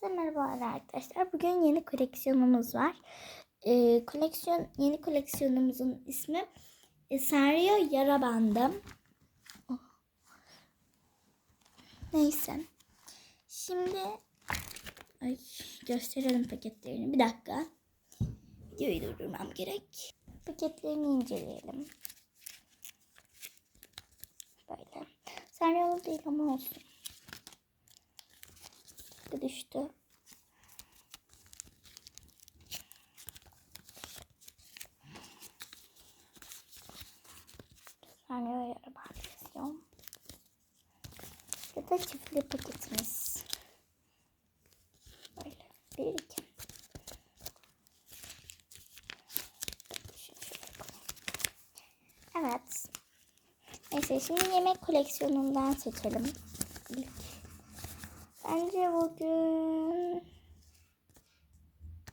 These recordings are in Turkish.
Hepinize merhabalar arkadaşlar. Bugün yeni koleksiyonumuz var. Ee, koleksiyon yeni koleksiyonumuzun ismi e, Sanrio Yara Bandı. Oh. Neyse. Şimdi ay, gösterelim paketlerini. Bir dakika. Videoyu durdurmam gerek. Paketlerini inceleyelim. Böyle. Sanrio'lu değil ama olsun çıktı düştü. Saniye ayarı bağlayacağım. Ya da çiftli paketimiz. Böyle. Bir iki. Evet. Neyse şimdi yemek koleksiyonundan seçelim. Bence bugün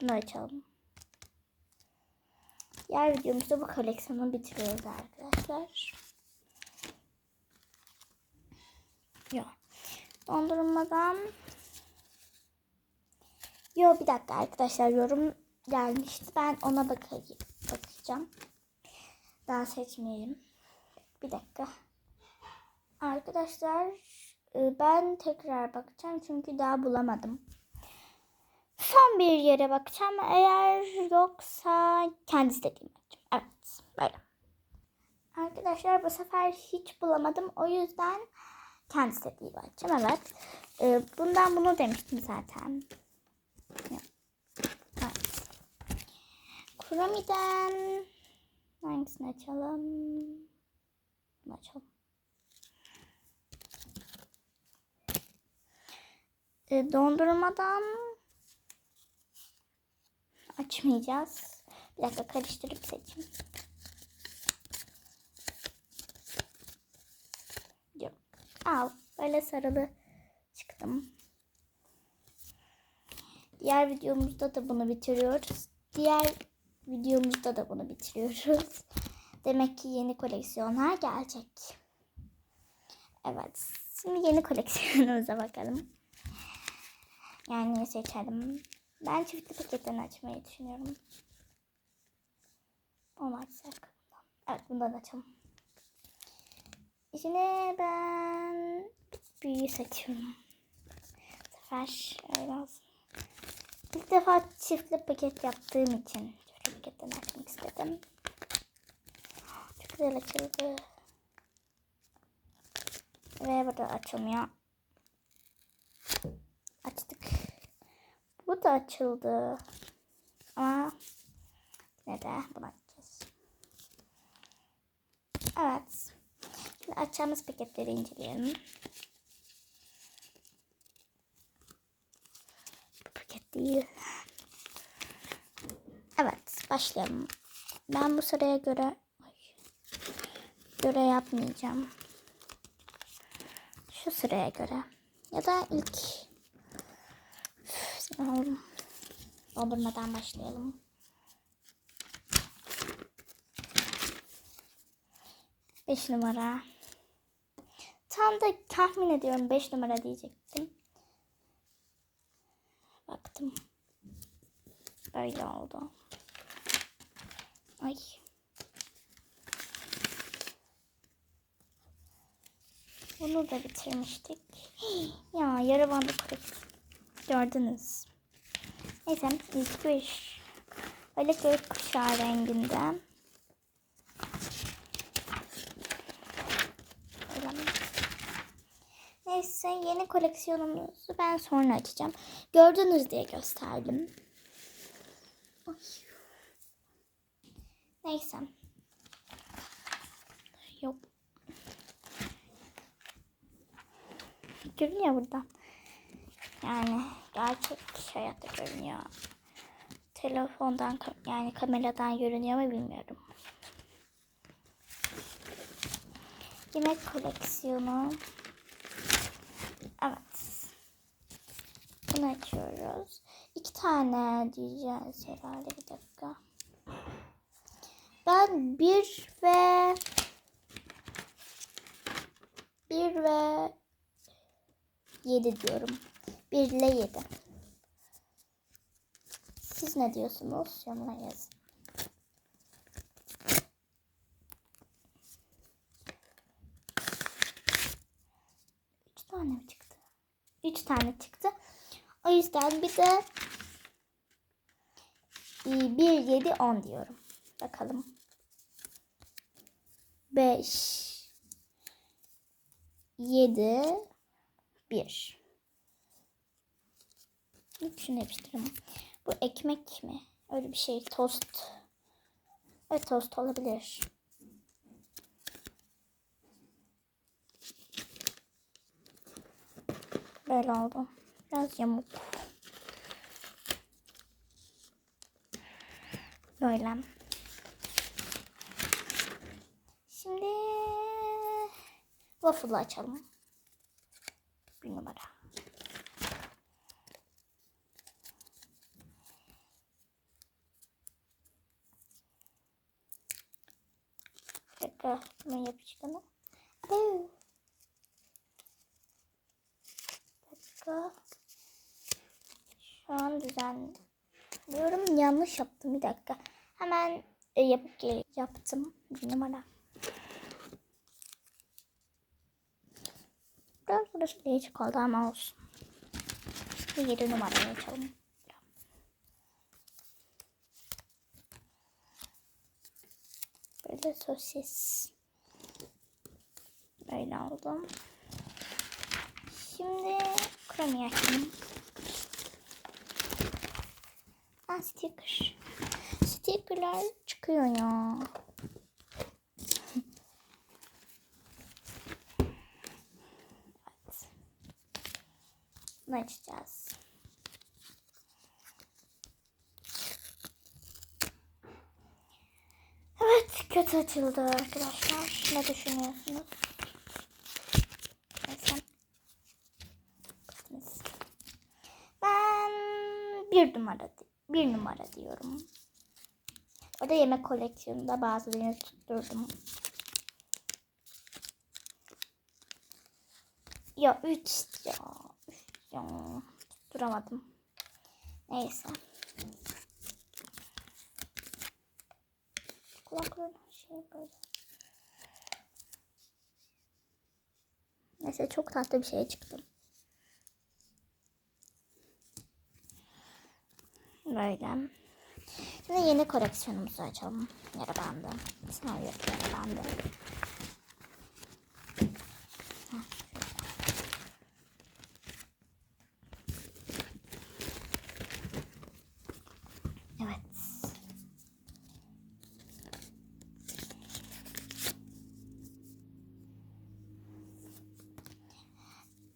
bunu açalım. Diğer videomuzda bu koleksiyonu bitiriyoruz arkadaşlar. Yok. Dondurmadan Yok bir dakika arkadaşlar yorum gelmişti. Ben ona bakayım, bakacağım. Daha seçmeyelim. Bir dakika. Arkadaşlar ben tekrar bakacağım çünkü daha bulamadım. Son bir yere bakacağım. Eğer yoksa kendi istediğim. Evet böyle. Arkadaşlar bu sefer hiç bulamadım. O yüzden kendi istediğim bakacağım. Evet. Ee, bundan bunu demiştim zaten. Evet. Kuramiden hangisini açalım? Açalım. E, dondurmadan açmayacağız. Bir dakika karıştırıp seçeyim. Yok. Al. Böyle sarılı çıktım. Diğer videomuzda da bunu bitiriyoruz. Diğer videomuzda da bunu bitiriyoruz. Demek ki yeni koleksiyonlar gelecek. Evet. Şimdi yeni koleksiyonumuza bakalım. Yani seçelim. Ben çiftli paketten açmayı düşünüyorum. Olmazsak. Evet bundan açalım. İçine ben büyüğü seçiyorum. Bu sefer öyle olsun. İlk defa çiftli paket yaptığım için çiftli paketten açmak istedim. Çok güzel açıldı. Ve burada açılmıyor. Açtık. Da açıldı. Ama ne de açacağız. Evet. Şimdi açacağımız paketleri inceleyelim. Bu paket değil. Evet. Başlayalım. Ben bu sıraya göre göre yapmayacağım. Şu sıraya göre. Ya da ilk Üf, Dondurmadan başlayalım. Beş numara. Tam da tahmin ediyorum beş numara diyecektim. Baktım. Böyle oldu. Ay. Bunu da bitirmiştik. ya yarı bandı kırık. Gördünüz. Neyse ilk bir böyle gökkuşağı renginde. Neyse yeni koleksiyonumuzu ben sonra açacağım. Gördünüz diye gösterdim. Neyse. Yok. Görünüyor burada. Yani gerçek hayatta görünüyor. Telefondan yani kameradan görünüyor mu bilmiyorum. Yemek koleksiyonu. Evet. Bunu açıyoruz. İki tane diyeceğiz herhalde bir dakika. Ben bir ve bir ve yedi diyorum. 1 ile 7. Siz ne diyorsunuz? Yorumlara yazın. Üç tane çıktı? Üç tane çıktı. O yüzden bir de 1, 7, 10 diyorum. Bakalım. 5 7 1 Şunu yapıştıralım. Bu ekmek mi? Öyle bir şey. Tost. Evet tost olabilir. Böyle oldu. Biraz yamuk. Böyle. Şimdi waffle açalım. Bir numara. Yapıştırma. Oo. Bir dakika. Şu an düzenliyorum. Yanlış yaptım. Bir dakika. Hemen e, yapıp gel yaptım. Bir numara. Biraz burası değişik kaldı ama olsun. Bir yedi numarayı açalım. Böyle sosis. Böyle oldu. Şimdi kremi açalım. Aa sticker. Stickerlar çıkıyor ya. Evet. Bunu açacağız. Evet kötü açıldı arkadaşlar. Ne düşünüyorsunuz? Ben bir numara bir numara diyorum. Orada yemek koleksiyonunda bazılarını tutturdum. Ya 3 ya. ya. Tutturamadım. Neyse. Kulaklarım şey böyle. Neyse çok tatlı bir şey çıktı. Böyle. Şimdi yeni koleksiyonumuzu açalım. Yara bandı. Sınav yok yara. Evet.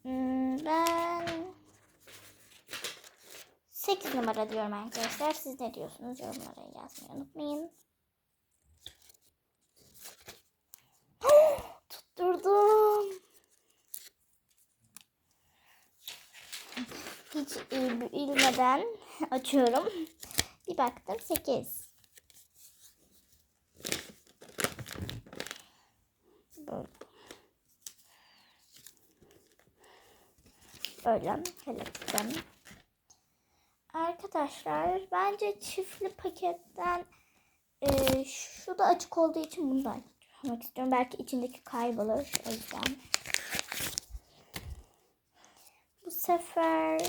Hmm, Ben 8 numara diyorum arkadaşlar. Siz ne diyorsunuz? Yorumlara yazmayı unutmayın. Tutturdum. Hiç il- bilmeden açıyorum. Bir baktım 8. Böyle. Böyle. Hele Arkadaşlar bence çiftli paketten e, şu da açık olduğu için bunu da açmak istiyorum. Belki içindeki kaybolur o yüzden. Bu sefer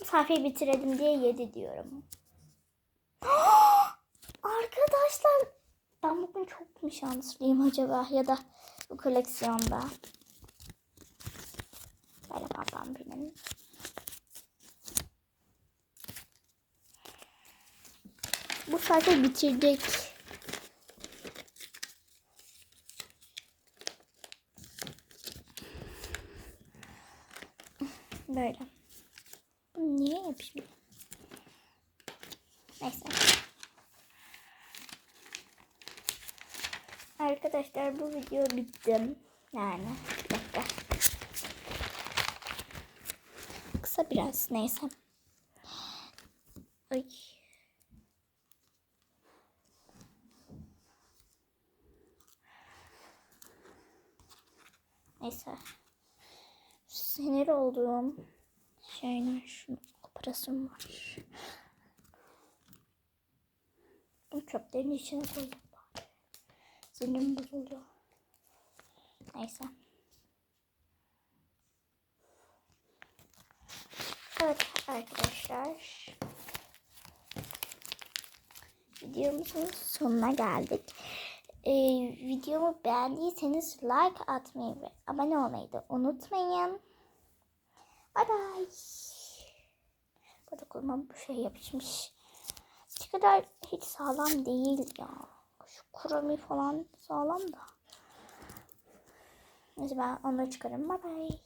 bu sayfayı bitirelim diye 7 diyorum. Arkadaşlar ben bugün çok mu şanslıyım acaba ya da bu koleksiyonda. Böyle babam benim. Bu sayfa bitirecek. Böyle. Bu niye yapışmıyor? Neyse. Arkadaşlar bu video bitti. Yani bir dakika. Kısa biraz neyse. Ay. Neyse. Sinir olduğum şeyler şunu operasyon var. Bunu çöplerin içine bari. Sinirim bozuluyor. Neyse. Evet arkadaşlar. Videomuzun sonuna geldik. Ee, videomu beğendiyseniz like atmayı ve abone olmayı da unutmayın. Bye bye. Burada koluma bu şey yapışmış. Kadar hiç sağlam değil ya. Şu kurami falan sağlam da. Neyse ben onları çıkarım. Bye bye.